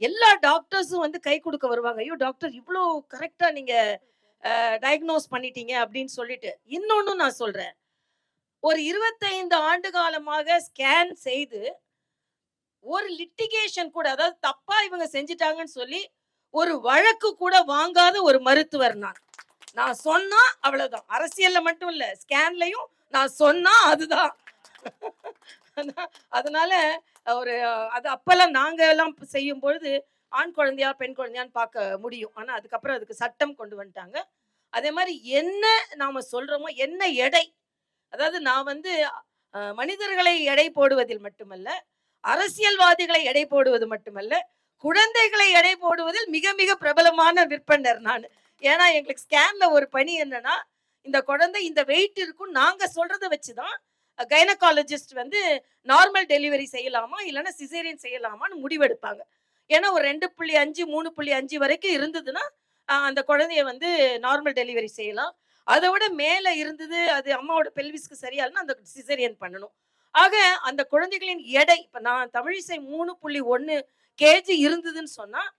எல்லா டாக்டர்ஸும் வந்து கை கொடுக்க வருவாங்க. ஐயோ டாக்டர் இவ்வளோ கரெக்டாக நீங்கள் டயக்னோஸ் பண்ணிட்டீங்க அப்படின்னு சொல்லிட்டு இன்னொன்றும் நான் சொல்கிறேன் ஒரு இருபத்தைந்து ஆண்டு காலமாக ஸ்கேன் செய்து ஒரு லிட்டிகேஷன் கூட அதாவது தப்பா இவங்க செஞ்சிட்டாங்கன்னு சொல்லி ஒரு வழக்கு கூட வாங்காத ஒரு மருத்துவர் நான். நான் சொன்னா அவ்வளவுதான். அரசியல்ல மட்டும் இல்ல ஸ்கேன்லயும் நான் சொன்னா அதுதான். அதனால ஒரு அது அப்பெல்லாம் நாங்க எல்லாம் செய்யும் பொழுது ஆண் குழந்தையா பெண் குழந்தையான்னு பார்க்க முடியும். ஆனா அதுக்கப்புறம் அதுக்கு சட்டம் கொண்டு வந்துட்டாங்க. அதே மாதிரி என்ன நாம சொல்றோமோ என்ன எடை அதாவது நான் வந்து மனிதர்களை எடை போடுவதில் மட்டுமல்ல அரசியல்வாதிகளை எடை போடுவது மட்டுமல்ல குழந்தைகளை எடை போடுவதில் மிக மிக பிரபலமான விற்பனர் நான். ஏன்னா எங்களுக்கு ஸ்கேன்ல ஒரு பணி என்னன்னா இந்த குழந்தை இந்த வெயிட் இருக்கும் நாங்க சொல்றதை வச்சுதான் கைனகாலஜிஸ்ட் வந்து நார்மல் டெலிவரி செய்யலாமா? இல்லைன்னா சிசேரியன் செய்யலாமான்னு முடிவெடுப்பாங்க. ஏன்னா ஒரு ரெண்டு புள்ளி அஞ்சு மூணு புள்ளி அஞ்சு வரைக்கும் இருந்ததுன்னா அந்த குழந்தைய வந்து நார்மல் டெலிவரி செய்யலாம். அதை விட மேலே இருந்தது அது அம்மாவோட பெல்விஸ்க்கு சரியாலன்னா அந்த சிசேரியன் பண்ணணும். ஆக அந்த குழந்தைகளின் எடை இப்போ நான் தமிழிசை மூணு புள்ளி ஒன்று கேஜி இருந்ததுன்னு சொன்னால்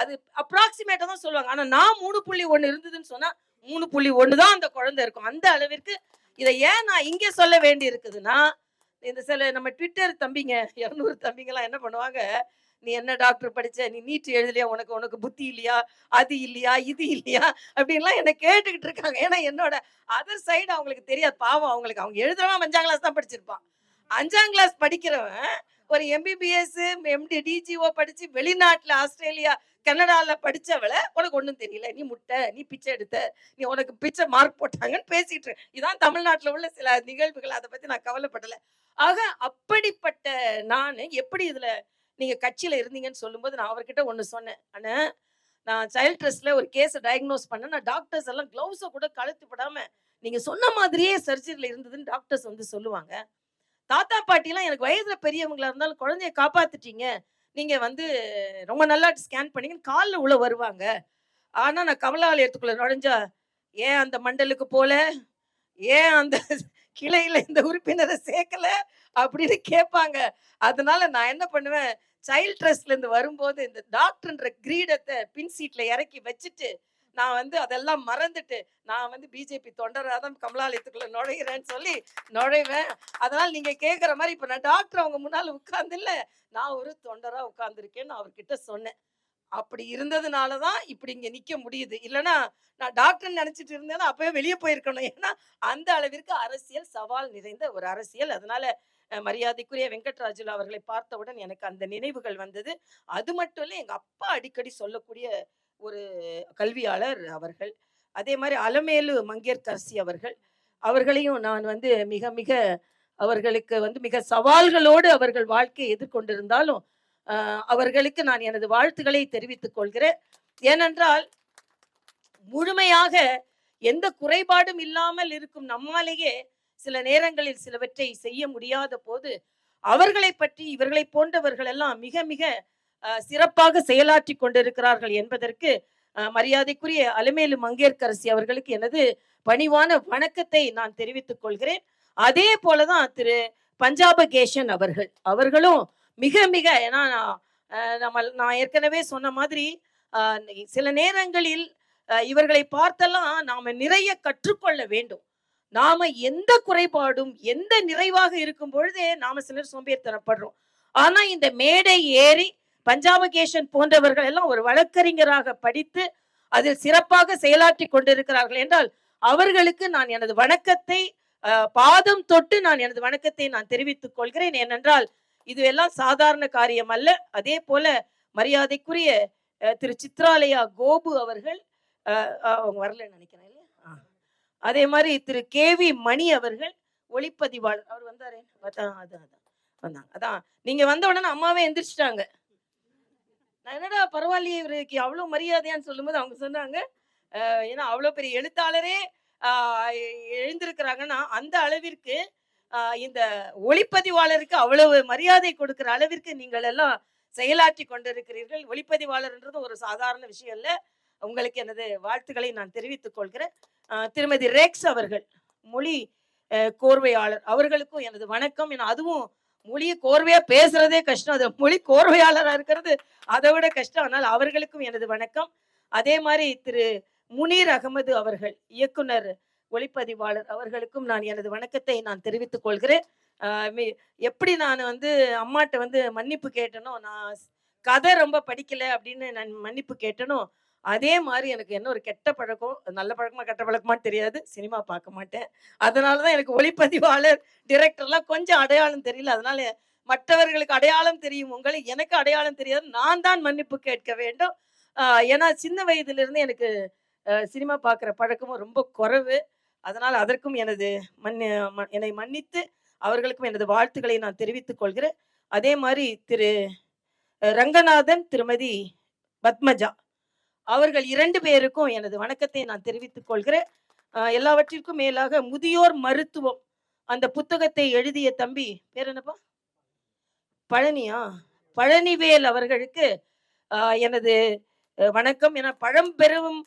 அது அப்ராக்சிமேட்டாக தான் சொல்லுவாங்க. ஆனால் நான் மூணு புள்ளி ஒன்று இருந்ததுன்னு சொன்னால் மூணு புள்ளி ஒன்று தான் அந்த குழந்தை இருக்கும். அந்த அளவிற்கு இதை ஏன் நான் இங்கே சொல்ல வேண்டி இருக்குதுன்னா இந்த சில நம்ம ட்விட்டர் தம்பிங்க இரநூறு தம்பிங்கெல்லாம் என்ன பண்ணுவாங்க நீ என்ன டாக்டர் படிச்ச? நீ நீட் எழுதலையா? உனக்கு உனக்கு புத்தி இல்லையா? அது இல்லையா? இது இல்லையா? அப்படின்லாம் என்ன கேட்டுக்கிட்டு இருக்காங்க. ஏன்னா என்னோட அதர் சைடு அவங்களுக்கு தெரியாது. பாவம் அவங்களுக்கு அவங்க எழுதுறவன் அஞ்சாம் கிளாஸ் தான் படிச்சிருப்பான். அஞ்சாம் கிளாஸ் படிக்கிறவன் ஒரு எம்பிபிஎஸ் எம்டி டிஜிஓ படிச்சு வெளிநாட்டுல ஆஸ்திரேலியா கனடால படிச்சவளை உனக்கு ஒன்றும் தெரியல. நீ முட்டை நீ பிச்சை எடுத்த நீ உனக்கு பிச்சை மார்க் போட்டாங்கன்னு பேசிட்டு இதான் தமிழ்நாட்டில் உள்ள சில நிகழ்வுகள். அதை பற்றி நான் கவலைப்படலை. ஆக அப்படிப்பட்ட நான் எப்படி இதில் நீங்கள் கட்சியில் இருந்தீங்கன்னு சொல்லும்போது நான் அவர்கிட்ட ஒன்று சொன்னேன். ஆனால் நான் சைல்ட் ட்ரெஸ்ல ஒரு கேஸை டயக்னோஸ் பண்ணேன். நான் டாக்டர்ஸ் எல்லாம் க்ளவுஸை கூட கழுத்து விடாமல் நீங்கள் சொன்ன மாதிரியே சர்ஜரியில் இருந்ததுன்னு டாக்டர்ஸ் வந்து சொல்லுவாங்க. தாத்தா பாட்டிலாம் எனக்கு வயதில் பெரியவங்களா இருந்தாலும் குழந்தைய காப்பாற்றிட்டீங்க நீங்கள் வந்து ரொம்ப நல்லா ஸ்கேன் பண்ணிங்கன்னு காலில் உள்ள வருவாங்க. ஆனால் நான் கமலாலயத்துக்குள்ளே நுழைஞ்சா ஏன் அந்த மண்டலுக்கு போல? ஏன் அந்த கிளையில் இந்த உறுப்பினரை சேர்க்கல? அப்படின்னு கேட்பாங்க. அதனால நான் என்ன பண்ணுவேன் சைல்ட் ட்ரெஸ்ட்லேருந்து வரும்போது இந்த டாக்டர்ன்ற கிரீடத்தை பின் சீட்டில் இறக்கி வச்சுட்டு நான் வந்து அதெல்லாம் மறந்துட்டு நான் வந்து பிஜேபி தொண்டராக தான் கமலாலயத்துக்குள்ள நுழைகிறேன்னு சொல்லி நுழைவேன். அதனால் நீங்கள் கேட்குற மாதிரி இப்போ நான் டாக்டர் அவங்க முன்னால் உட்கார்ந்துல்ல நான் ஒரு தொண்டராக உட்கார்ந்துருக்கேன்னு அவர்கிட்ட சொன்னேன். அப்படி இருந்ததுனால தான் இப்படி இங்கே நிற்க முடியுது. இல்லைன்னா நான் டாக்டர் நினச்சிட்டு இருந்தேன்னா அப்போவே வெளியே போயிருக்கணும். ஏன்னா அந்த அளவிற்கு அரசியல் சவால் நிறைந்த ஒரு அரசியல். அதனால மரியாதைக்குரிய வெங்கட்ராஜுலு அவர்களை பார்த்தவுடன் எனக்கு அந்த நினைவுகள் வந்தது. அது மட்டும் இல்லை எங்கள் அப்பா அடிக்கடி சொல்லக்கூடிய ஒரு கல்வியாளர் அவர்கள். அதே மாதிரி அலமேலு மங்கையர்கரசி அவர்கள். அவர்களையும் நான் வந்து மிக மிக அவர்களுக்கு வந்து மிக சவால்களோடு அவர்கள் வாழ்க்கையை எதிர்கொண்டிருந்தாலும் அவர்களுக்கு நான் எனது வாழ்த்துக்களை தெரிவித்துக் கொள்கிறேன். ஏனென்றால் முழுமையாக எந்த குறைபாடும் இல்லாமல் இருக்கும் நம்மாலேயே சில நேரங்களில் சிலவற்றை செய்ய முடியாத போது அவர்களை பற்றி இவர்களை போன்றவர்கள் எல்லாம் மிக மிக சிறப்பாக செயலாற்றி கொண்டிருக்கிறார்கள் என்பதற்கு மரியாதைக்குரிய அலமேலு மங்கையர்கரசி அவர்களுக்கு எனது பணிவான வணக்கத்தை நான் தெரிவித்துக் கொள்கிறேன். அதே போலதான் திரு பஞ்சாபகேஷன் அவர்கள் அவர்களும் மிக மிக ஏன்னா நம்ம நான் ஏற்கனவே சொன்ன மாதிரி சில நேரங்களில் இவர்களை பார்த்தெல்லாம் நாம நிறைய கற்றுக்கொள்ள வேண்டும். நாம எந்த குறைபாடும் எந்த நிறைவாக இருக்கும் பொழுதே நாம சிலர் சோம்பேறித்தனப்படுறோம். ஆனா இந்த மேடை ஏறி பஞ்சாபகேஷன் போன்றவர்கள் எல்லாம் ஒரு வழக்கறிஞராக படித்து அதில் சிறப்பாக செயலாற்றி கொண்டிருக்கிறார்கள் என்றால் அவர்களுக்கு நான் எனது வணக்கத்தை பாதம் தொட்டு நான் எனது வணக்கத்தை நான் தெரிவித்துக் கொள்கிறேன். ஏனென்றால் இது எல்லாம் சாதாரண காரியம் அல்ல. அதே போல மரியாதைக்குரிய திரு சித்ராலயா கோபு அவர்கள் அவங்க வரலன்னு நினைக்கிறேன் இல்லையா? அதே மாதிரி திரு கே வி மணி அவர்கள் ஒளிப்பதிவாளர். அவர் வந்தாரே? அதான் அதான் அதான். வந்தாங்க. அதான். நீங்க வந்த உடனே அம்மாவே எந்திரிச்சிட்டாங்க. நான் என்னடா பரவாயில்லையே இவருக்கு அவ்வளவு மரியாதையான்னு சொல்லும்போது அவங்க சொன்னாங்க ஏன்னா அவ்வளவு பெரிய எழுத்தாளரே எழுந்திருக்கிறாங்கன்னா அந்த அளவிற்கு இந்த ஒளிப்பதிவாளருக்கு அவ்வளவு மரியாதை கொடுக்கிற அளவிற்கு நீங்கள் எல்லாம் செயலாற்றி கொண்டிருக்கிறீர்கள். ஒளிப்பதிவாளர்ன்றது ஒரு சாதாரண விஷயம் இல்ல. உங்களுக்கு எனது வாழ்த்துக்களை நான் தெரிவித்துக் கொள்கிறேன். திருமதி ரேக்ஸ் அவர்கள் மொழி கோர்வையாளர். அவர்களுக்கும் எனது வணக்கம். என அதுவும் மொழியை கோர்வையா பேசுறதே கஷ்டம். அது மொழி கோர்வையாளராக இருக்கிறது அதை விட கஷ்டம். ஆனால் அவர்களுக்கும் எனது வணக்கம். அதே மாதிரி திரு முனீர் அகமது அவர்கள் இயக்குனர் ஒளிப்பதிவாளர் அவர்களுக்கும் நான் எனது வணக்கத்தை நான் தெரிவித்துக் கொள்கிறேன். எப்படி நான் வந்து அம்மாட்ட வந்து மன்னிப்பு கேட்டனோ நான் கதை ரொம்ப படிக்கல அப்படின்னு நான் மன்னிப்பு கேட்டனோ அதே மாதிரி எனக்கு என்ன ஒரு கெட்ட பழக்கம் நல்ல பழக்கமா கெட்ட பழக்கமான்னு தெரியாது. சினிமா பார்க்க மாட்டேன். அதனால தான் எனக்கு ஒளிப்பதிவாளர் டிரெக்டர்லாம் கொஞ்சம் அடையாளம் தெரியல. அதனால மற்றவர்களுக்கு அடையாளம் தெரியும். உங்களை எனக்கு அடையாளம் தெரியாது. நான் தான் மன்னிப்பு கேட்க வேண்டும். ஏன்னா சின்ன வயதிலிருந்து எனக்கு சினிமா பார்க்குற பழக்கமும் ரொம்ப குறைவு. அதனால் அதற்கும் எனது மன்னி என்னை மன்னித்து அவர்களுக்கும் எனது வாழ்த்துக்களை நான் தெரிவித்துக் கொள்கிறேன். அதே மாதிரி திரு ரங்கநாதன் திருமதி பத்மஜா. அவர்கள் இரண்டு பேருக்கும் எனது வணக்கத்தை நான் தெரிவித்துக் கொள்கிறேன். எல்லாவற்றிற்கும் மேலாக முதியோர் மருத்துவம் அந்த புத்தகத்தை எழுதிய தம்பி பேர் என்னப்பா? பழனியா? பழனிவேல் அவர்களுக்கு எனது வணக்கம். என பழம்பெரும்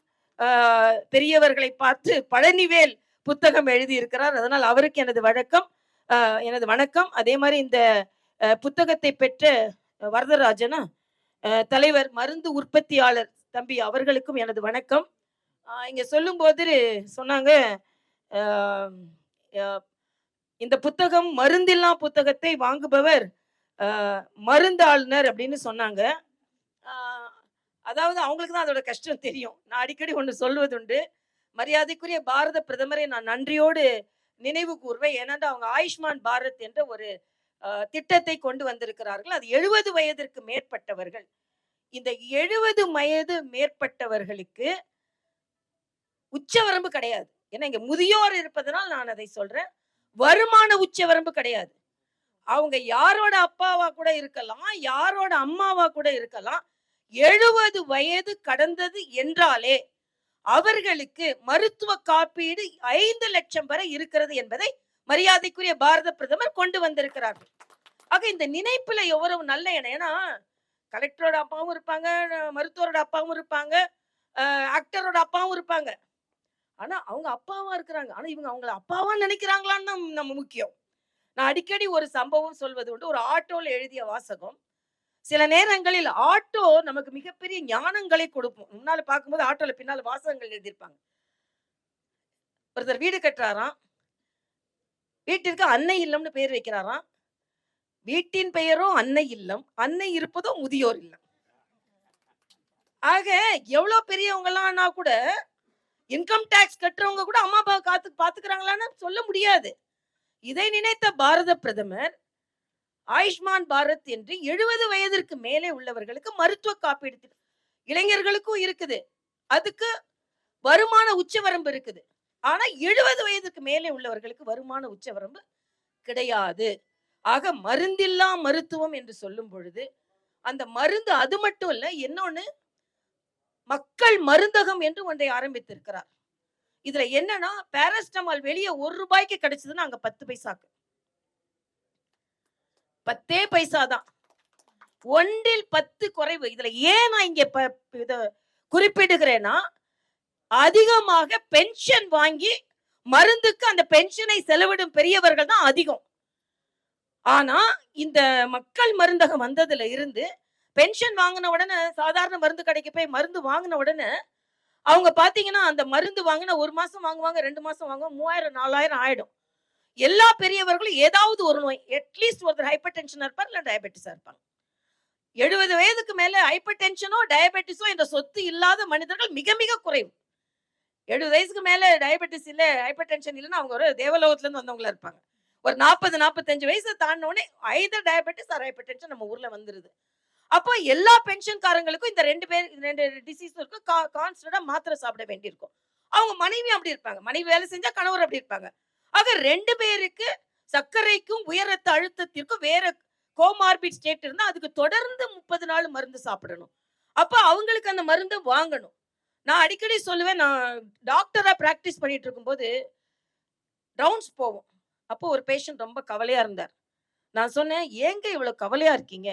பெரியவர்களை பார்த்து பழனிவேல் புத்தகம் எழுதியிருக்கிறார். அதனால் அவருக்கு எனது வழக்கம் எனது வணக்கம். அதே மாதிரி இந்த புத்தகத்தை பெற்ற வரதராஜனா தலைவர் மருந்து உற்பத்தியாளர் தம்பி அவர்களுக்கும் எனது வணக்கம். இங்கே சொல்லும்போது சொன்னாங்க இந்த புத்தகம் மருந்தில்லா புத்தகத்தை வாங்குபவர் மருந்தாளுநர் அப்படின்னு சொன்னாங்க. அதாவது அவங்களுக்கு தான் அதோட கஷ்டம் தெரியும். நான் அடிக்கடி ஒன்று சொல்வதுண்டு. மரியாதைக்குரிய பாரத பிரதமரை நான் நன்றியோடு நினைவு கூர்வேன். ஏனென்றால் அவங்க ஆயுஷ்மான் பாரத் என்ற ஒரு திட்டத்தை கொண்டு வந்திருக்கிறார்கள். அது எழுபது வயதிற்கு மேற்பட்டவர்கள். இந்த எழுபது வயது மேற்பட்டவர்களுக்கு உச்சவரம்பு கிடையாது. ஏன்னா இங்க முதியோர் இருப்பதனால் நான் அதை சொல்றேன். வருமான உச்சவரம்பு கிடையாது. அவங்க யாரோட அப்பாவா கூட இருக்கலாம் யாரோட அம்மாவா கூட இருக்கலாம். எழுபது வயது கடந்தது என்றாலே அவர்களுக்கு மருத்துவ காப்பீடு ஐந்து லட்சம் வரை இருக்கிறது என்பதை மரியாதைக்குரிய பாரத பிரதமர் கொண்டு வந்திருக்கிறார்கள். ஆக இந்த நினைப்புல எவ்வளவு நல்ல என ஏன்னா கலெக்டரோட அப்பாவும் இருப்பாங்க மருத்துவரோட அப்பாவும் இருப்பாங்க ஆக்டரோட அப்பாவும் இருப்பாங்க. ஆனால் அவங்க அப்பாவாக இருக்கிறாங்க. ஆனால் இவங்க அவங்கள அப்பாவாக நினைக்கிறாங்களான்னு நம்ம- நம்ம முக்கியம். நான் அடிக்கடி ஒரு சம்பவம் சொல்வது உண்டு. ஒரு ஆட்டோவில் எழுதிய வாசகம். சில நேரங்களில் ஆட்டோ நமக்கு மிகப்பெரிய ஞானங்களை கொடுக்கும். முன்னால் பார்க்கும்போது ஆட்டோவில் பின்னால் வாசகங்கள் எழுதியிருப்பாங்க. ஒருத்தர் வீடு கட்டுறாராம். வீட்டிற்கு அன்னை இல்லம்னு பேர் வைக்கிறாராம். வீட்டின் பெயரும் அன்னை இல்லம் அன்னை இருப்பதோ முதியோர் இல்லம். ஆக எவ்வளவு பெரியவங்களாம்னா கூட இன்கம் டேக்ஸ் கட்டுறவங்க கூட அம்மா அப்பா காத்து பாத்துக்கிறாங்களான்னு சொல்ல முடியாது. இதை நினைத்த பாரத பிரதமர் ஆயுஷ்மான் பாரத் என்று எழுபது வயதிற்கு மேலே உள்ளவர்களுக்கு மருத்துவ காப்பீடு இளைஞர்களுக்கும் இருக்குது. அதுக்கு வருமான உச்சவரம்பு இருக்குது. ஆனா எழுபது வயதுக்கு மேலே உள்ளவர்களுக்கு வருமான உச்சவரம்பு கிடையாது. ஆக மருந்தில்லா மருத்துவம் என்று சொல்லும் பொழுது அந்த மருந்து அது மட்டும் இல்லை இன்னொன்று மக்கள் மருந்தகம் என்று ஒன்றை ஆரம்பித்திருக்கிறார். இதுல என்னன்னா பாராஸ்டமால் வெளியே ஒரு ரூபாய்க்கு கிடைச்சதுன்னா அங்க பத்து பைசாக்கு. பத்தே பைசா தான். ஒன்றில் பத்து குறைவு. இதுல ஏன் நான் இங்க இத குறிப்பிடுகிறேன்னா அதிகமாக பென்ஷன் வாங்கி மருந்துக்கு அந்த பென்ஷனை செலவிடும் பெரியவர்கள் தான் அதிகம். ஆனா இந்த மக்கள் மருந்தகம் வந்ததுல இருந்து பென்ஷன் வாங்கின உடனே சாதாரண மருந்து கடைக்கு போய் மருந்து வாங்கின உடனே அவங்க பாத்தீங்கன்னா அந்த மருந்து வாங்கின ஒரு மாசம் வாங்குவாங்க ரெண்டு மாசம் வாங்குவாங்க மூவாயிரம் நாலாயிரம் ஆயிடும். எல்லா பெரியவர்களும் ஏதாவது ஒரு நோய் அட்லீஸ்ட் ஒருத்தர் ஹைப்பர் டென்ஷன் இருப்பார் இல்லை டயபெட்டிஸா இருப்பாங்க. எழுபது வயதுக்கு மேல ஹைப்பர் டென்ஷனோ டயபெட்டிஸோ என்ற சொத்து இல்லாத மனிதர்கள் மிக மிக குறைவு. எழுபது வயசுக்கு மேல டயபெட்டிஸ் இல்லை ஹைப்பர் டென்ஷன் இல்லைன்னா அவங்க ஒரு தேவலோகத்துல இருந்து வந்தவங்களா இருப்பாங்க. ஒரு நாற்பது நாற்பத்தஞ்சு வயசு தாண்டினோடனே either diabetes or hypertension நம்ம ஊரில் வந்துருது. அப்போ எல்லா பென்ஷன்காரங்களுக்கும் இந்த ரெண்டு பேர் ரெண்டு டிசீஸ் இருக்கும் கா கான்ஸ்டன்டா மாத்திரை சாப்பிட வேண்டியிருக்கும். அவங்க மனைவி அப்படி இருப்பாங்க. மனைவி வேலை செஞ்சால் கணவர் அப்படி இருப்பாங்க. ஆக ரெண்டு பேருக்கு சர்க்கரைக்கும் உயர் ரத்த அழுத்தத்திற்கும் வேற கோமார்பிட் ஸ்டேட் இருந்தால் அதுக்கு தொடர்ந்து முப்பது நாள் மருந்து சாப்பிடணும். அப்போ அவங்களுக்கு அந்த மருந்து வாங்கணும். நான் அடிக்கடி சொல்லுவேன் நான் டாக்டராக ப்ராக்டிஸ் பண்ணிட்டு இருக்கும்போது ரவுண்ட்ஸ் போவோம். அப்போ ஒரு பேஷண்ட் ரொம்ப கவலையா இருந்தார். நான் சொன்னேன் ஏங்க இவ்வளவு கவலையா இருக்கீங்க?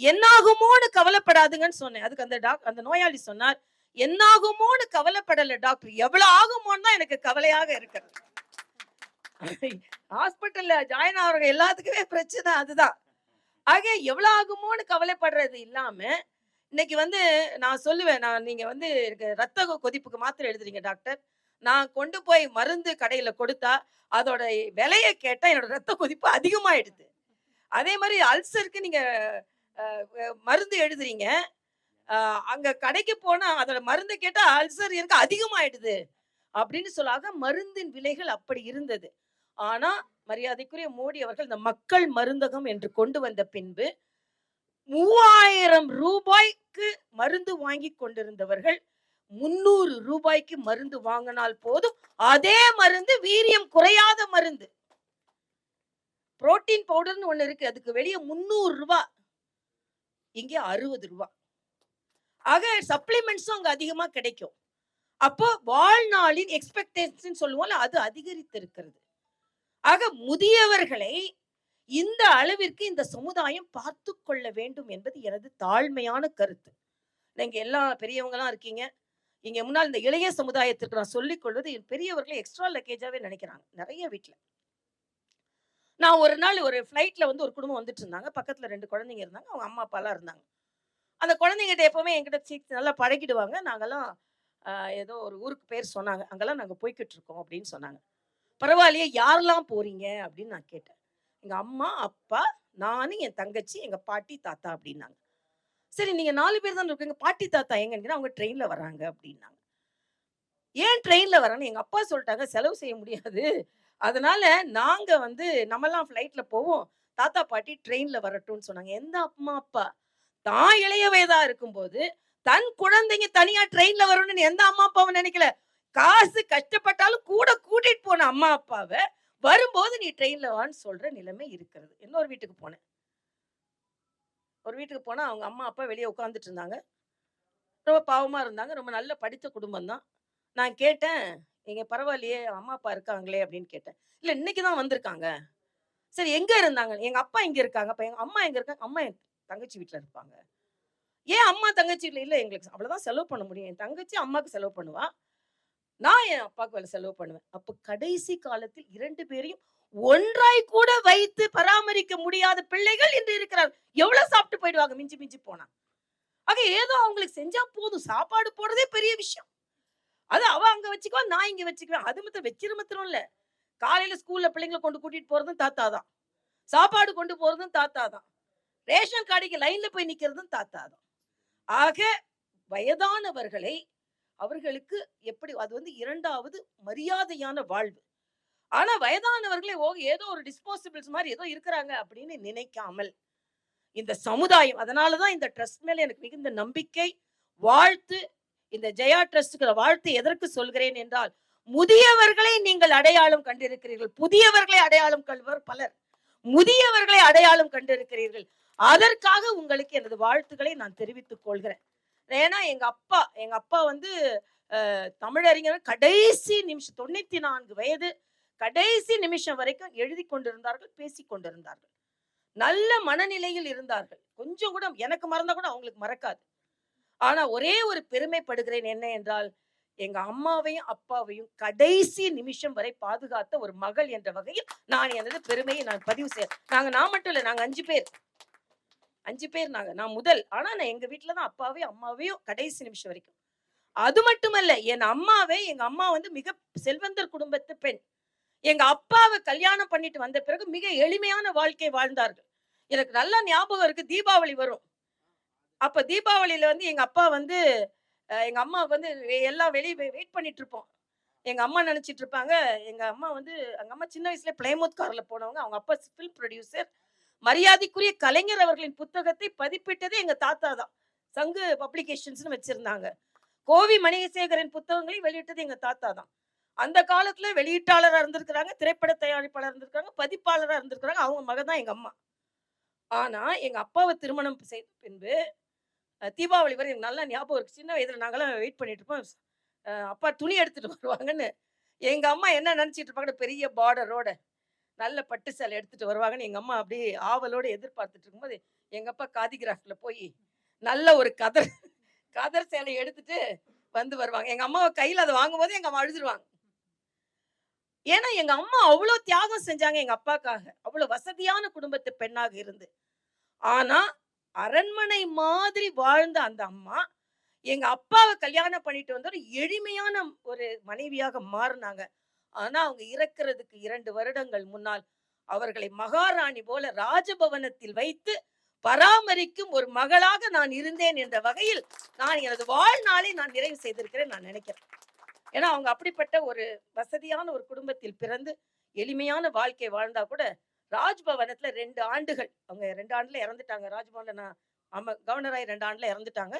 என்னாகுமோன்னு கவலைப்படாதுங்கன்னு சொன்னேன். அதுக்கு அந்த டாக் அந்த நோயாளி சொன்னார் என்னாகுமோன்னு கவலைப்படல டாக்டர் எவ்வளவு ஆகுமோன்னு தான் எனக்கு கவலையாக இருக்கிறது ஹாஸ்பிட்டல்ல ஜாயின் ஆகிறவங்க எல்லாத்துக்குமே பிரச்சனை அதுதான். ஆக எவ்வளவு ஆகுமோன்னு கவலைப்படுறது இல்லாம இன்னைக்கு வந்து நான் சொல்லுவேன் நான் நீங்க வந்து எனக்கு ரத்த கொதிப்புக்கு மாத்திரை எழுதுறீங்க டாக்டர். நான் கொண்டு போய் மருந்து கடையில் கொடுத்தா அதோட விலையை கேட்டால் என்னோட ரத்த கொதிப்பு அதிகமாயிடுது. அதே மாதிரி அல்சருக்கு நீங்கள் மருந்து எழுதுறீங்க. அங்கே கடைக்கு போனால் அதோட மருந்து கேட்டால் அல்சர் எனக்கு அதிகமாயிடுது அப்படின்னு சொல்லாக மருந்தின் விலைகள் அப்படி இருந்தது. ஆனால் மரியாதைக்குரிய மோடி அவர்கள் இந்த மக்கள் மருந்தகம் என்று கொண்டு வந்த பின்பு மூவாயிரம் ரூபாய்க்கு மருந்து வாங்கி கொண்டிருந்தவர்கள் முன்னூறு ரூபாய்க்கு மருந்து வாங்கினால் போதும். அதே மருந்து வீரியம் குறையாத மருந்து. புரோட்டீன் பவுடர்னு ஒண்ணு இருக்கு. அதுக்கு வெளியே முந்நூறு ரூபா. இங்கே அறுபது ரூபா. ஆக சப்ளிமெண்ட்ஸும் அங்கே அதிகமா கிடைக்கும். அப்போ வாழ்நாளின் எக்ஸ்பெக்டேஷன் சொல்லுவோம்ல அது அதிகரித்து இருக்கிறது ஆக முதியவர்களை இந்த அளவிற்கு இந்த சமுதாயம் பார்த்து கொள்ள வேண்டும் என்பது எனது தாழ்மையான கருத்து. நீங்கள் எல்லா பெரியவங்களாம் இருக்கீங்க. இங்கே முன்னால் இந்த இளைய சமுதாயத்திற்கு நான் சொல்லிக் கொள்வது என் பெரியவர்களை எக்ஸ்ட்ரா லக்கேஜாவே நினைக்கிறாங்க. நிறைய வீட்டில் நான் ஒரு நாள் ஒரு ஃப்ளைட்டில் வந்து ஒரு குடும்பம் வந்துட்டு இருந்தாங்க. பக்கத்தில் ரெண்டு குழந்தைங்க இருந்தாங்க. அவங்க அம்மா அப்பாலாம் இருந்தாங்க. அந்த குழந்தைங்கிட்ட எப்போவுமே என்கிட்ட சீ- நல்லா பழகிடுவாங்க. நாங்கள்லாம் ஏதோ ஒரு ஊருக்கு பேர் சொன்னாங்க. அங்கெல்லாம் நாங்கள் போய்கிட்டு இருக்கோம் அப்படின்னு சொன்னாங்க. பரவாயில்லையே யாரெல்லாம் போகிறீங்க அப்படின்னு நான் கேட்டேன். எங்கள் அம்மா அப்பா நானும் என் தங்கச்சி எங்கள் பாட்டி தாத்தா அப்படின்னாங்க. சரி நீங்க நாலு பேர் தான் இருக்கீங்க. பாட்டி தாத்தா எங்கன்னா அவங்க ட்ரெயின்ல வராங்க அப்படின்னாங்க. ஏன் ட்ரெயின்ல வரான்னு எங்க அப்பா சொல்லிட்டாங்க. செலவு செய்ய முடியாது. அதனால நாங்க வந்து நம்மலாம் ஃப்ளைட்ல போவோம். தாத்தா பாட்டி ட்ரெயின்ல வரட்டும்னு சொன்னாங்க. எந்த அம்மா அப்பா? தான் இளைய வயதா இருக்கும்போது தன் குழந்தைங்க தனியா ட்ரெயின்ல வரணும்னு எந்த அம்மா அப்பாவும் நினைக்கல. காசு கஷ்டப்பட்டாலும் கூட கூட்டிட்டு போன அம்மா அப்பாவை வரும்போது நீ ட்ரெயின்ல வான்னு சொல்ற நிலைமை இருக்கிறது. இன்னொரு வீட்டுக்கு போனேன். ஒரு வீட்டுக்கு போனால் அவங்க அம்மா அப்பா வெளியே உட்காந்துட்டு இருந்தாங்க ரொம்ப பாவமாக இருந்தாங்க. ரொம்ப நல்ல படித்த குடும்பம் தான் நான் கேட்டேன் நீங்கள் பரவாயில்லையே அம்மா அப்பா இருக்காங்களே அப்படின்னு கேட்டேன். இல்லை இன்னைக்கு தான் வந்திருக்காங்க. சரி எங்கே இருந்தாங்க? எங்கள் அப்பா இங்கே இருக்காங்க. அப்போ எங்கள் அம்மா எங்கே இருக்காங்க? அம்மா என் தங்கச்சி வீட்டில் இருப்பாங்க. ஏன் அம்மா தங்கச்சி வீட்டில் இல்லை எங்களுக்கு அவ்வளோதான் செலவு பண்ண முடியும். என் தங்கச்சி அம்மாவுக்கு செலவு பண்ணுவாள் நான் என் அப்பாவுக்கு வேலை செலவு பண்ணுவேன். அப்ப கடைசி காலத்தில் இரண்டு பேரையும் ஒன்றாய் கூட வைத்து பராமரிக்க முடியாத பிள்ளைகள் இன்று இருக்கிறார் எவ்வளவு சாப்பிட்டு போயிடுவாங்க? மிஞ்சி மிஞ்சி போனா. ஆக ஏதோ அவங்களுக்கு செஞ்சா போதும். சாப்பாடு போடுறதே பெரிய விஷயம். அது அவ அங்க வச்சுக்குவா நான் இங்க வச்சுக்குவேன். அது மட்டும் வச்சிரு மாத்திரம் இல்ல. காலையில ஸ்கூல்ல பிள்ளைங்களை கொண்டு கூட்டிட்டு போறதும் தாத்தா தான். சாப்பாடு கொண்டு போறதும் தாத்தா தான். ரேஷன் கடைக்கு லைன்ல போய் நிக்கிறதும் தாத்தா தான். ஆக வயதானவர்களை அவர்களுக்கு எப்படி அது வந்து இரண்டாவது மரியாதையான வாழ்வு. ஆனா வயதானவர்களே ஓ ஏதோ ஒரு டிஸ்போசிபிள்ஸ் மாதிரி ஏதோ இருக்கிறாங்க அப்படின்னு நினைக்காமல் இந்த சமுதாயம் அதனாலதான் இந்த ட்ரஸ்ட் மேல எனக்கு மிகுந்த நம்பிக்கை வாழ்த்து இந்த ஜெயா ட்ரஸ்டுக்கு வாழ்த்து எதற்கு சொல்கிறேன் என்றால் முதியவர்களை நீங்கள் அடையாளம் கண்டிருக்கிறீர்கள். புதியவர்களை அடையாளம் கள்வர் பலர். முதியவர்களை அடையாளம் கண்டிருக்கிறீர்கள். அதற்காக உங்களுக்கு எனது வாழ்த்துக்களை நான் தெரிவித்துக் கொள்கிறேன். ஏன்னா எங்க அப்பா எங்க அப்பா வந்து தமிழறிஞர் கடைசி நிமிஷம் தொண்ணூத்தி நான்கு வயது கடைசி நிமிஷம் வரைக்கும் எழுதி கொண்டிருந்தார்கள் பேசி கொண்டிருந்தார்கள். நல்ல மனநிலையில் இருந்தார்கள். கொஞ்சம் கூட எனக்கு மறந்தா கூட அவங்களுக்கு மறக்காது. ஆனா ஒரே ஒரு பெருமைப்படுகிறேன் என்ன என்றால் எங்க அம்மாவையும் அப்பாவையும் கடைசி நிமிஷம் வரை பாதுகாத்த ஒரு மகள் என்ற வகையில் நான் எனது பெருமையை நான் பதிவு செய்ய நாங்க நான் மட்டும் இல்லை நாங்க அஞ்சு பேர். அஞ்சு பேர் நாங்க. நான் முதல். ஆனா நான் எங்க வீட்டுல தான் அப்பாவையும் அம்மாவையும் கடைசி நிமிஷம் வரைக்கும். அது மட்டுமல்ல என் அம்மாவே எங்க அம்மா வந்து மிக செல்வந்தர் குடும்பத்து பெண். எங்க அப்பாவை கல்யாணம் பண்ணிட்டு வந்த பிறகு மிக எளிமையான வாழ்க்கை வாழ்ந்தார்கள். எனக்கு நல்ல ஞாபகம் இருக்கு தீபாவளி வரும். அப்ப தீபாவளியில வந்து எங்க அப்பா வந்து எங்க அம்மா வந்து எல்லாம் வெளியே வெயிட் பண்ணிட்டு இருப்போம் எங்க அம்மா நினைச்சிட்டு இருப்பாங்க எங்க அம்மா வந்து எங்க அம்மா சின்ன வயசுல பிளேமோத் கார்ல போனவங்க. அவங்க அப்பா ஃபில்ம் ப்ரொடியூசர் மரியாதைக்குரிய கலைஞர் அவர்களின் புத்தகத்தை பதிப்பிட்டதே எங்க தாத்தா தான். சங்கு பப்ளிகேஷன்ஸ்னு வச்சிருந்தாங்க. கோவி மணிகசேகரன் புத்தகங்களை வெளியிட்டது எங்க தாத்தா தான். அந்த காலத்துல வெளியீட்டாளராக இருந்திருக்கிறாங்க திரைப்பட தயாரிப்பாளர் இருந்திருக்காங்க பதிப்பாளராக இருந்திருக்கிறாங்க அவங்க மகன் தான் எங்க அம்மா. ஆனா எங்க அப்பாவை திருமணம் செய்த பின்பு தீபாவளி வரை எனக்கு நல்லா ஞாபகம் இருக்கு. சின்ன வயதுல நாங்களாம் வெயிட் பண்ணிட்டு இருப்போம். அப்பா துணி எடுத்துட்டு வருவாங்கன்னு. எங்க அம்மா என்ன நினைச்சிட்டு இருப்பாங்க பெரிய பார்டரோட நல்ல பட்டு சேலை எடுத்துட்டு வருவாங்கன்னு எங்கள் அம்மா அப்படியே ஆவலோடு எதிர்பார்த்துட்டு இருக்கும்போது எங்கள் அப்பா காதிகிராஃபில் போய் நல்ல ஒரு கதர் கதர் சேலை எடுத்துட்டு வந்து வருவாங்க. எங்கள் அம்மாவை கையில் அதை வாங்கும்போது எங்கள் அம்மா அழுதுருவாங்க. ஏன்னா எங்க அம்மா அவ்வளோ தியாகம் செஞ்சாங்க எங்க அப்பாக்காக. அவ்வளோ வசதியான குடும்பத்து பெண்ணாக இருந்து. ஆனா அரண்மனை மாதிரி வாழ்ந்த அந்த அம்மா எங்க அப்பாவை கல்யாணம் பண்ணிட்டு வந்த ஒரு எளிமையான ஒரு மனைவியாக மாறினாங்க. ஆனா அவங்க இறக்கிறதுக்கு இரண்டு வருடங்கள் முன்னால் அவர்களை மகாராணி போல ராஜபவனத்தில் வைத்து பராமரிக்கும் ஒரு மகளாக நான் இருந்தேன் என்ற வகையில் நான் எனது வாழ்நாளை நான் நிறைவு செய்திருக்கிறேன் நான் நினைக்கிறேன். ஏன்னா அவங்க அப்படிப்பட்ட ஒரு வசதியான ஒரு குடும்பத்தில் பிறந்து எளிமையான வாழ்க்கை வாழ்ந்தா கூட ராஜ்பவனத்துல ரெண்டு ஆண்டுகள் அவங்க ரெண்டு ஆண்டுல இறந்துட்டாங்க. ராஜ்பவன்ல நான் ஆமா கவர்னராய் ரெண்டு ஆண்டுல இறந்துட்டாங்க.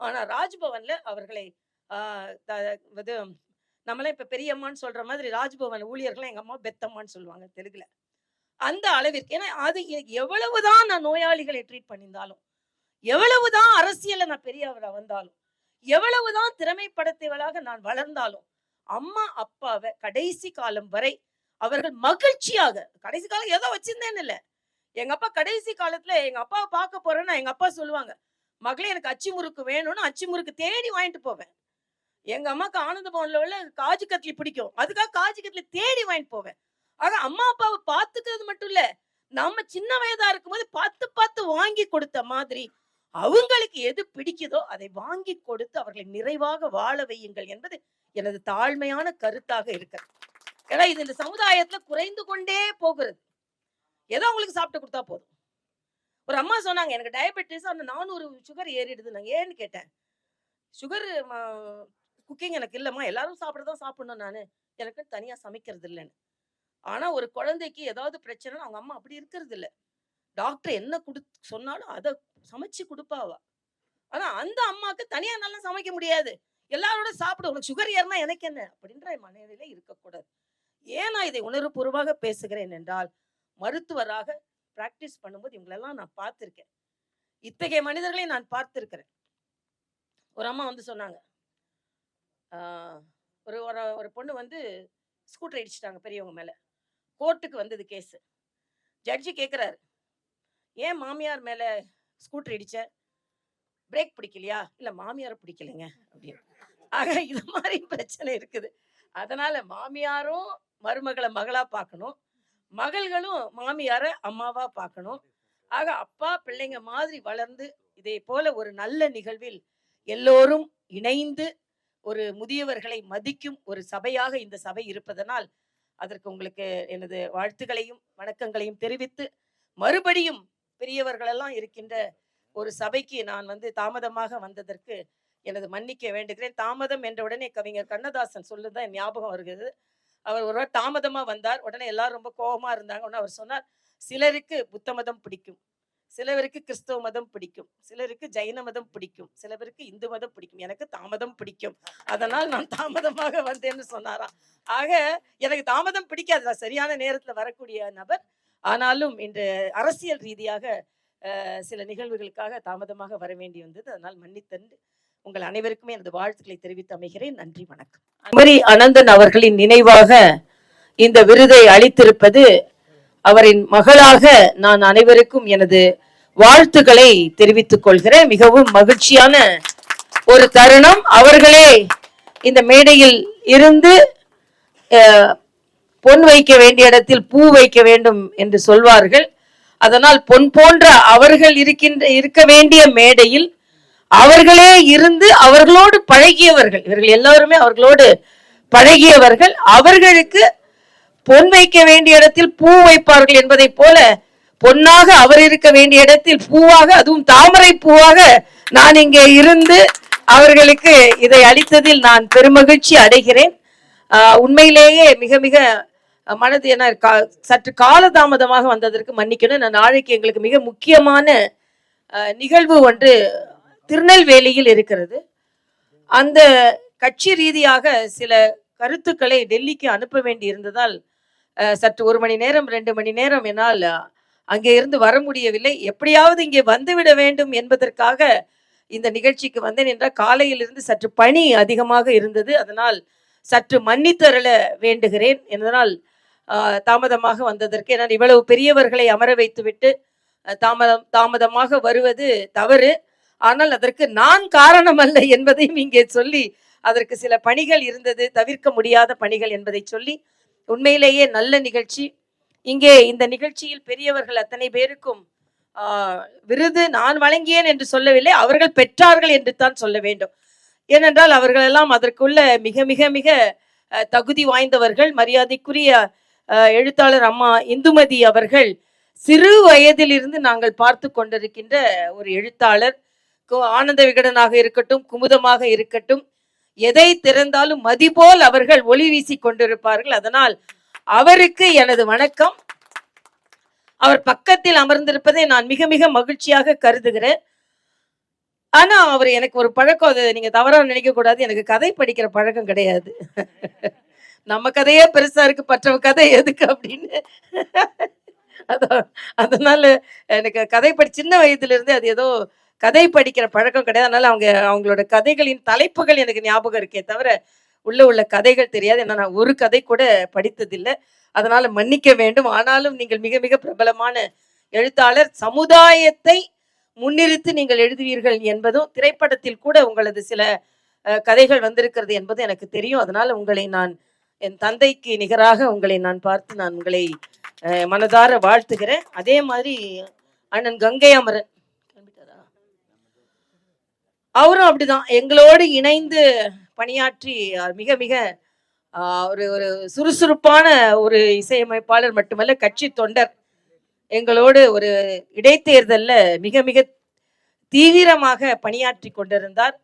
ஆனா ராஜ்பவன்ல அவர்களை ஆஹ் த- இது நம்மளாம் இப்போ பெரியம்மான்னு சொல்கிற மாதிரி ராஜ்பவன் ஊழியர்கள்லாம் எங்கள் அம்மா பெத்தம்மான்னு சொல்லுவாங்க தெலுங்குல. அந்த அளவிற்கு ஏன்னா அது எனக்கு எவ்வளவுதான் நான் நோயாளிகளை ட்ரீட் பண்ணியிருந்தாலும் எவ்வளவுதான் அரசியலில் நான் பெரியவரை வந்தாலும் எவ்வளவுதான் திறமைப்படுத்தியவளாக நான் வளர்ந்தாலும் அம்மா அப்பாவை கடைசி காலம் வரை அவர்கள் மகிழ்ச்சியாக கடைசி காலம் ஏதோ வச்சிருந்தேன்னு இல்லை. எங்க அப்பா கடைசி காலத்துல எங்க அப்பாவை பார்க்க போறேன்னா எங்க அப்பா சொல்லுவாங்க மகளே எனக்கு அச்சு முறுக்கு வேணும்னு அச்சு முறுக்கு தேடி வாங்கிட்டு போவேன். எங்க அம்மாவுக்கு ஆனந்த பவன்ல உள்ள காஜு கத்லி பிடிக்கும். அதுக்காக காஜு கத்லி தேடி வாங்கிட்டு போவேன். ஆக அம்மா அப்பாவை பார்த்துக்கிறது மட்டும் இல்ல நம்ம சின்ன வயதா இருக்கும்போது பார்த்து பார்த்து வாங்கி கொடுத்த மாதிரி அவங்களுக்கு எது பிடிக்குதோ அதை வாங்கி கொடுத்து அவர்களை நிறைவாக வாழ வையுங்கள் என்பது எனது தாழ்மையான கருத்தாக இருக்கிறது. ஏன்னா இது இந்த சமுதாயத்துல குறைந்து கொண்டே போகிறது. ஏதோ அவங்களுக்கு சாப்பிட்டு கொடுத்தா போதும். ஒரு அம்மா சொன்னாங்க எனக்கு டயபெட்டிஸ் அந்த நானூறு சுகர் ஏறிடுது நான் ஏன்னு கேட்டேன்? சுகர் குக்கிங் எனக்கு இல்லைம்மா. எல்லாரும் சாப்பிட்றதா சாப்பிடணும் நான். எனக்கு தனியாக சமைக்கிறது இல்லைன்னு. ஆனால் ஒரு குழந்தைக்கு ஏதாவது பிரச்சனைனா அவங்க அம்மா அப்படி இருக்கிறது இல்லை. டாக்டர் என்ன கொடு சொன்னாலும் அதை சமைச்சு கொடுப்பாவா? ஆனால் அந்த அம்மாவுக்கு தனியாக நல்லா சமைக்க முடியாது. எல்லாரோட சாப்பிடு உனக்கு சுகர் ஏறினா எனக்கு என்ன? அப்படின்ற மனநிலையில இருக்கக்கூடாது. ஏன் நான் இதை உணர்வுபூர்வமாக பேசுகிறேன் என்றால் மருத்துவராக பிராக்டிஸ் பண்ணும்போது இவங்களெல்லாம் நான் பார்த்துருக்கேன். இத்தகைய மனிதர்களை நான் பார்த்திருக்கிறேன். ஒரு அம்மா வந்து சொன்னாங்க ஒரு ஒரு ஒரு பொண்ணு வந்து ஸ்கூட்டர் அடிச்சிட்டாங்க பெரியவங்க மேலே. கோர்ட்டுக்கு வந்தது கேஸு. ஜட்ஜி கேட்குறாரு ஏன் மாமியார் மேலே ஸ்கூட்டர் இடிச்ச? பிரேக் பிடிக்கலையா? இல்லை மாமியாரை பிடிக்கலைங்க? அப்படின்னு. ஆக இது மாதிரி பிரச்சனை இருக்குது. அதனால் மாமியாரும் மருமகளை மகளாக பார்க்கணும் மகள்களும் மாமியாரை அம்மாவாக பார்க்கணும் ஆக அப்பா பிள்ளைங்க மாதிரி வளர்ந்து இதே போல ஒரு நல்ல நிகழ்வில் எல்லோரும் இணைந்து ஒரு முதியவர்களை மதிக்கும் ஒரு சபையாக இந்த சபை இருப்பதனால் அதற்கு உங்களுக்கு எனது வாழ்த்துக்களையும் வணக்கங்களையும் தெரிவித்து மறுபடியும் பெரியவர்களெல்லாம் இருக்கின்ற ஒரு சபைக்கு நான் வந்து தாமதமாக வந்ததற்கு எனது மன்னிக்க வேண்டுகிறேன். தாமதம் என்ற உடனே கவிஞர் கண்ணதாசன் சொல்லுதான் ஞாபகம் வருகிறது. அவர் ஒருவர் தாமதமாக வந்தார். உடனே எல்லாரும் ரொம்ப கோபமாக இருந்தாங்க. உடனே அவர் சொன்னார் சிலருக்கு புத்த மதம் பிடிக்கும். சிலவருக்கு கிறிஸ்தவ மதம் பிடிக்கும். சிலருக்கு ஜைன மதம் பிடிக்கும். சிலவருக்கு இந்து மதம் பிடிக்கும். எனக்கு தாமதம் பிடிக்கும். அதனால் நான் தாமதமாக வந்தேன்னு சொன்னாராம். ஆக எனக்கு தாமதம் பிடிக்காது நான் சரியான நேரத்தில் வரக்கூடிய நபர். ஆனாலும் இன்று அரசியல் ரீதியாக சில நிகழ்வுகளுக்காக தாமதமாக வர வேண்டி வந்தது. அதனால் மன்னித்தன்று உங்கள் அனைவருக்குமே எனது வாழ்த்துக்களை தெரிவித்து அமைகிறேன். நன்றி வணக்கம். குமரி அனந்தன் அவர்களின் நினைவாக இந்த விருதை அளித்திருப்பது அவரின் மகளாக நான் அனைவருக்கும் எனது வாழ்த்துக்களை தெரிவித்துக் கொள்கிறேன். மிகவும் மகிழ்ச்சியான ஒரு தருணம். அவர்களே இந்த மேடையில் இருந்து பொன் வைக்க வேண்டிய இடத்தில் பூ வைக்க வேண்டும் என்று சொல்வார்கள். அதனால் பொன் போன்ற அவர்கள் இருக்கின்ற இருக்க வேண்டிய மேடையில் அவர்களே இருந்து அவர்களோடு பழகியவர்கள் இவர்கள் எல்லாருமே அவர்களோடு பழகியவர்கள் அவர்களுக்கு பொன் வைக்க வேண்டிய இடத்தில் பூ வைப்பார்கள் என்பதை போல பொன்னாக அவர் இருக்க வேண்டிய இடத்தில் பூவாக அதுவும் தாமரை பூவாக நான் இங்கே இருந்து அவர்களுக்கு இதை அளித்ததில் நான் பெருமகிழ்ச்சி அடைகிறேன். உண்மையிலேயே மிக மிக மனது என கா- சற்று காலதாமதமாக வந்ததற்கு மன்னிக்கணும். நான் நாளைக்கு எங்களுக்கு மிக முக்கியமான நிகழ்வு ஒன்று திருநெல்வேலியில் இருக்கிறது. அந்த கட்சி ரீதியாக சில கருத்துக்களை டெல்லிக்கு அனுப்ப வேண்டி இருந்ததால் சற்று ஒரு மணி நேரம் ரெண்டு மணி நேரம் என்னால் அங்கே இருந்து வர முடியவில்லை. எப்படியாவது இங்கே வந்துவிட வேண்டும் என்பதற்காக இந்த நிகழ்ச்சிக்கு வந்தேன் என்றால் காலையிலிருந்து சற்று பணி அதிகமாக இருந்தது. அதனால் சற்று மன்னித்தரல வேண்டுகிறேன் என்பதனால் தாமதமாக வந்ததற்கு நான் இவ்வளவு பெரியவர்களை அமர வைத்துவிட்டு தாமதம் தாமதமாக வருவது தவறு. ஆனால் அதற்கு நான் காரணம் அல்ல என்பதையும் இங்கே சொல்லி அதற்கு சில பணிகள் இருந்தது தவிர்க்க முடியாத பணிகள் என்பதை சொல்லி உண்மையிலேயே நல்ல நிகழ்ச்சி. இங்கே இந்த நிகழ்ச்சியில் பெரியவர்கள் அத்தனை பேருக்கும் விருது நான் வழங்கியேன் என்று சொல்லவில்லை அவர்கள் பெற்றார்கள் என்று தான் சொல்ல வேண்டும். ஏனென்றால் அவர்களெல்லாம் அதற்குள்ள மிக மிக மிக தகுதி வாய்ந்தவர்கள். மரியாதைக்குரிய எழுத்தாளர் அம்மா இந்துமதி அவர்கள் சிறு வயதிலிருந்து நாங்கள் பார்த்து கொண்டிருக்கின்ற ஒரு எழுத்தாளர். ஆனந்த விகடனாக இருக்கட்டும் குமுதமாக இருக்கட்டும் எதை திறந்தாலும் மதிபோல் அவர்கள் ஒளி வீசி கொண்டிருப்பார்கள். அதனால் அவருக்கு எனது வணக்கம். அவர் பக்கத்தில் அமர்ந்திருப்பதை நான் மிக மிக மகிழ்ச்சியாக கருதுகிறேன். ஆனா அவர் எனக்கு ஒரு பழக்கம் அது நீங்க தவறா நினைக்க கூடாது எனக்கு கதை படிக்கிற பழக்கம் கிடையாது. நம்ம கதையே பெருசா இருக்கு பற்றவ கதை எதுக்கு அப்படின்னு. அதான் அதனால எனக்கு கதை படி சின்ன வயதுல இருந்து அது ஏதோ கதை படிக்கிற பழக்கம் கிடையாது. அதனால அவங்க அவங்களோட கதைகளின் தலைப்புகள் எனக்கு ஞாபகம் இருக்கே தவிர உள்ள உள்ள கதைகள் தெரியாது. ஏன்னா நான் ஒரு கதை கூட படித்ததில்லை. அதனால மன்னிக்க வேண்டும். ஆனாலும் நீங்கள் மிக மிக பிரபலமான எழுத்தாளர் சமுதாயத்தை முன்னிறுத்தி நீங்கள் எழுதுவீர்கள் என்பதும் திரைப்படத்தில் கூட உங்களது சில கதைகள் வந்திருக்கிறது என்பது எனக்கு தெரியும். அதனால உங்களை நான் என் தந்தைக்கு நிகராக உங்களை நான் பார்த்து நான் உங்களை மனதார வாழ்த்துகிறேன். அதே மாதிரி அண்ணன் கங்கை அமரன் அவரும் அப்படிதான். எங்களோடு இணைந்து பணியாற்றி மிக மிக ஒரு ஒரு சுறுசுறுப்பான ஒரு இசையமைப்பாளர் மட்டுமல்ல கட்சி தொண்டர். எங்களோடு ஒரு இடைத்தேர்தலில் மிக மிக தீவிரமாக பணியாற்றி கொண்டிருந்தார்.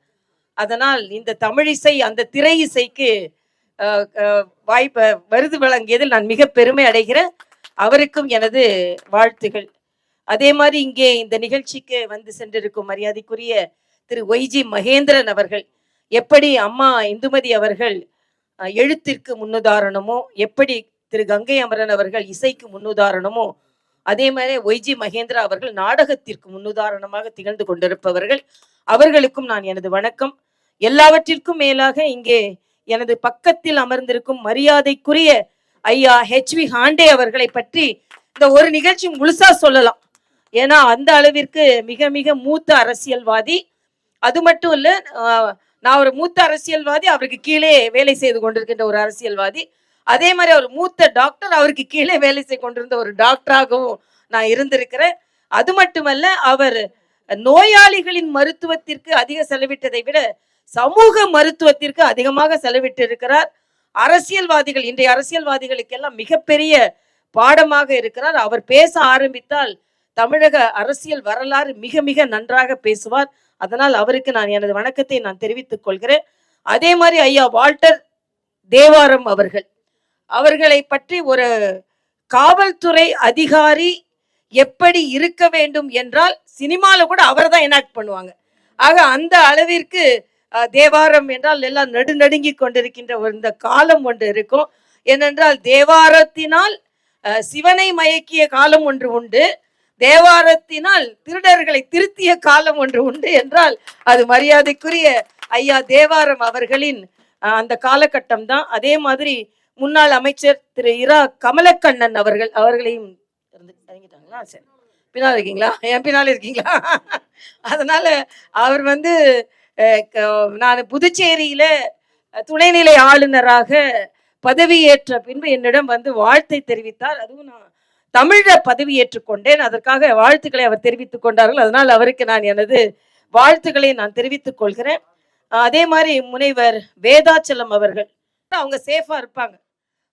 அதனால் இந்த தமிழிசை அந்த திரை இசைக்கு வாய்ப்பை விருது வழங்கியதில் நான் மிக பெருமை அடைகிறேன். அவருக்கும் எனது வாழ்த்துகள். அதே மாதிரி இங்கே இந்த நிகழ்ச்சிக்கு வந்து சென்றிருக்கும் மரியாதைக்குரிய திரு ஒய்ஜி மகேந்திரன் அவர்கள் எப்படி அம்மா இந்துமதி அவர்கள் எழுத்திற்கு முன்னுதாரணமோ எப்படி திரு கங்கை அமரன் அவர்கள் இசைக்கு முன்னுதாரணமோ அதே மாதிரி ஒய்ஜி மகேந்திரா அவர்கள் நாடகத்திற்கு முன்னுதாரணமாக திகழ்ந்து கொண்டிருப்பவர்கள் அவர்களுக்கும் நான் எனது வணக்கம். எல்லாவற்றிற்கும் மேலாக இங்கே எனது பக்கத்தில் அமர்ந்திருக்கும் மரியாதைக்குரிய ஐயா ஹெச் வி ஹாண்டே அவர்களை பற்றி இந்த ஒரு நிகழ்ச்சி முழுசா சொல்லலாம். ஏன்னா அந்த அளவிற்கு மிக மிக மூத்த அரசியல்வாதி அது மட்டும் இல்ல நான் ஒரு மூத்த அரசியல்வாதி அவருக்கு கீழே வேலை செய்து கொண்டிருக்கின்ற ஒரு அரசியல்வாதி. அதே மாதிரி அவர் மூத்த டாக்டர் அவருக்கு கீழே வேலை செய்து கொண்டிருந்த ஒரு டாக்டராகவும் நான் இருந்திருக்கிறேன். அது மட்டுமல்ல அவர் நோயாளிகளின் மருத்துவத்திற்கு அதிக செலவிட்டதை விட சமூக மருத்துவத்திற்கு அதிகமாக செலவிட்டு இருக்கிறார் அரசியல்வாதிகள் இன்றைய அரசியல்வாதிகளுக்கெல்லாம் மிகப்பெரிய பாடமாக இருக்கிறார். அவர் பேச ஆரம்பித்தால் தமிழக அரசியல் வரலாறு மிக மிக நன்றாக பேசுவார். அதனால் அவருக்கு நான் எனது வணக்கத்தை நான் தெரிவித்துக் கொள்கிறேன். அதே மாதிரி ஐயா வால்டர் தேவாரம் அவர்கள். அவர்களை பற்றி ஒரு காவல்துறை அதிகாரி எப்படி இருக்க வேண்டும் என்றால் சினிமாவில் கூட அவர் தான் எனாக்ட் பண்ணுவாங்க. ஆக அந்த அளவிற்கு தேவாரம் என்றால் எல்லாம் நடுநடுங்கி கொண்டிருக்கின்ற ஒரு இந்த காலம் ஒன்று இருக்கும். ஏனென்றால் தேவாரத்தினால் சிவனை மயக்கிய காலம் ஒன்று உண்டு. தேவாரத்தினால் திருடர்களை திருத்திய காலம் ஒன்று உண்டு என்றால் அது மரியாதைக்குரிய ஐயா தேவாரம் அவர்களின் அந்த காலகட்டம் தான் அதே மாதிரி முன்னாள் அமைச்சர் திரு இரா கமலக்கண்ணன் அவர்கள் அவர்களையும் இறந்து- இறங்கிட்டாங்களா? சரி. பின்னால் இருக்கீங்களா? என் பின்னால் இருக்கீங்களா? அதனால அவர் வந்து க- நான் புதுச்சேரியில துணைநிலை ஆளுநராக பதவியேற்ற பின்பு என்னிடம் வந்து வாழ்த்தை தெரிவித்தார். அதுவும் நான் தமிழ பதவியேற்றுக் கொண்டேன். அதற்காக வாழ்த்துக்களை அவர் தெரிவித்துக் கொண்டார்கள். அதனால் அவருக்கு நான் எனது வாழ்த்துக்களை நான் தெரிவித்துக் கொள்கிறேன். அதே மாதிரி முனைவர் வேதாச்சலம் அவர்கள். அவங்க சேஃபா இருப்பாங்க.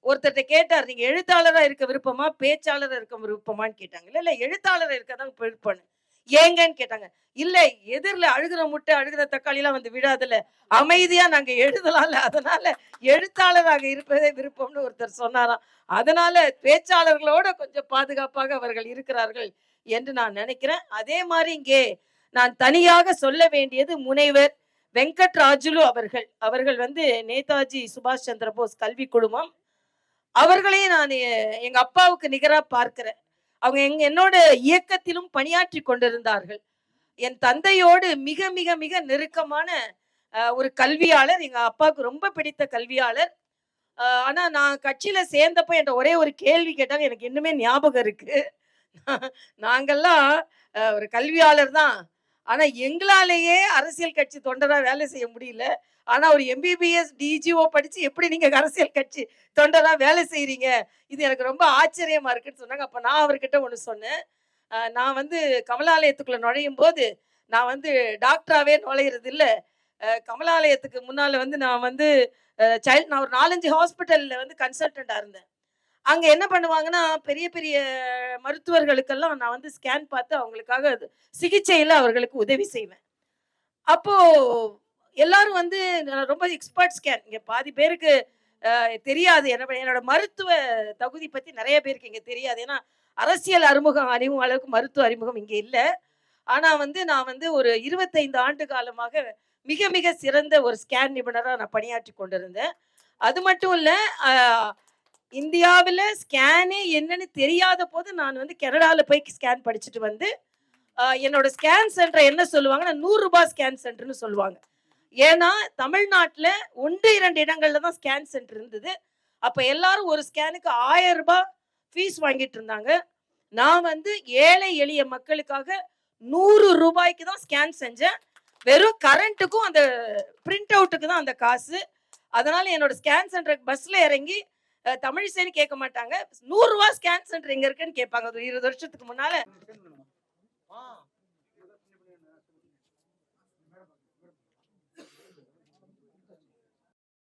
ஒருத்தர்கிட்ட கேட்டார் நீங்க எழுத்தாளரா இருக்க விருப்பமா? பேச்சாளரா இருக்க விருப்பமான்னு கேட்டாங்க. இல்ல இல்ல எழுத்தாளரா இருக்க தான் விருப்பம். ஏங்கன்னு கேட்டாங்க. இல்ல எதிரில அழுகிற முட்டை அழுகிற தக்காளி எல்லாம் வந்து விடாதுல அமைதியா நாங்க எழுதலாம்ல. அதனால எழுத்தாளராக இருப்பதே விருப்பம்னு ஒருத்தர் சொன்னாராம். அதனால பேச்சாளர்களோட கொஞ்சம் பாதுகாப்பாக அவர்கள் இருக்கிறார்கள் என்று நான் நினைக்கிறேன். அதே மாதிரி இங்கே நான் தனியாக சொல்ல வேண்டியது முனைவர் வெங்கட் ராஜுலு அவர்கள். அவர்கள் வந்து நேதாஜி சுபாஷ் சந்திர போஸ் கல்வி குழுமம் அவர்களையும் நான் எங்க அப்பாவுக்கு நிகரா பார்க்கிறேன். அவங்க எங் என்னோட இயக்கத்திலும் பணியாற்றி கொண்டிருந்தார்கள். என் தந்தையோடு மிக மிக மிக நெருக்கமான ஒரு கல்வியாளர். எங்க அப்பாவுக்கு ரொம்ப பிடித்த கல்வியாளர். ஆனா நான் கட்சியில சேர்ந்தப்ப என்ற ஒரே ஒரு கேள்வி கேட்டாங்க. எனக்கு இன்னுமே ஞாபகம் இருக்கு. நாங்கெல்லாம் ஒரு கல்வியாளர் தான். ஆனா எங்களாலேயே அரசியல் கட்சி தொண்டரா வேலை செய்ய முடியல. ஆனா ஒரு எம்பிபிஎஸ் டிஜிஓ படிச்சு எப்படி நீங்க அரசியல் கட்சி தொண்டரா வேலை செய்கிறீங்க இது எனக்கு ரொம்ப ஆச்சரியமா இருக்குன்னு சொன்னாங்க. அப்ப நான் அவர்கிட்ட ஒன்று சொன்னேன். நான் வந்து கமலாலயத்துக்குள்ள நுழையும் போது நான் வந்து டாக்டராகவே நுழையிறது இல்லை கமலாலயத்துக்கு முன்னால் வந்து நான் வந்து சைல்ட் நான் ஒரு நாலஞ்சு ஹாஸ்பிட்டலில் வந்து கன்சல்டண்ட்டாக இருந்தேன். அங்கே என்ன பண்ணுவாங்கன்னா பெரிய பெரிய மருத்துவர்களுக்கெல்லாம் நான் வந்து ஸ்கேன் பார்த்து அவங்களுக்காக அது அவர்களுக்கு உதவி செய்வேன். அப்போ எல்லாரும் வந்து நான் ரொம்ப எக்ஸ்பர்ட் ஸ்கேன் இங்கே பாதி பேருக்கு தெரியாது. என்ன என்னோட மருத்துவ தகுதி பற்றி நிறைய பேருக்கு இங்கே தெரியாது. ஏன்னா அரசியல் அறிமுகம் அறிமுகம் அளவுக்கு மருத்துவ அறிமுகம் இங்கே இல்லை. ஆனால் வந்து நான் வந்து ஒரு இருபத்தைந்து ஆண்டு காலமாக மிக மிக சிறந்த ஒரு ஸ்கேன் நிபுணராக நான் பணியாற்றி கொண்டிருந்தேன். அது மட்டும் இல்லை இந்தியாவில் ஸ்கேனே என்னன்னு தெரியாத போது நான் வந்து கனடாவில் போய் ஸ்கேன் படிச்சுட்டு வந்து என்னோட ஸ்கேன் சென்டர் என்ன சொல்லுவாங்கன்னா நூறுரூபா ஸ்கேன் சென்டர்னு சொல்லுவாங்க. ஏன்னா தமிழ்நாட்டில் ஒன்று இரண்டு இடங்கள்ல தான் ஸ்கேன் சென்டர் இருந்தது. அப்போ எல்லாரும் ஒரு ஸ்கேனுக்கு ஆயிரம் ரூபாய் ஃபீஸ் வாங்கிட்டு இருந்தாங்க. நான் வந்து ஏழை எளிய மக்களுக்காக நூறு ரூபாய்க்கு தான் ஸ்கேன் செஞ்சேன். வெறும் கரண்ட்டுக்கும் அந்த பிரிண்ட் அவுட்டுக்கு தான் அந்த காசு. அதனால என்னோட ஸ்கேன் சென்டருக்கு பஸ்ஸில் இறங்கி தமிழிசைன்னு கேட்க மாட்டாங்க. நூறு ரூபா ஸ்கேன் சென்டர் எங்க இருக்குன்னு கேட்பாங்க. ஒரு இருபது வருஷத்துக்கு முன்னால.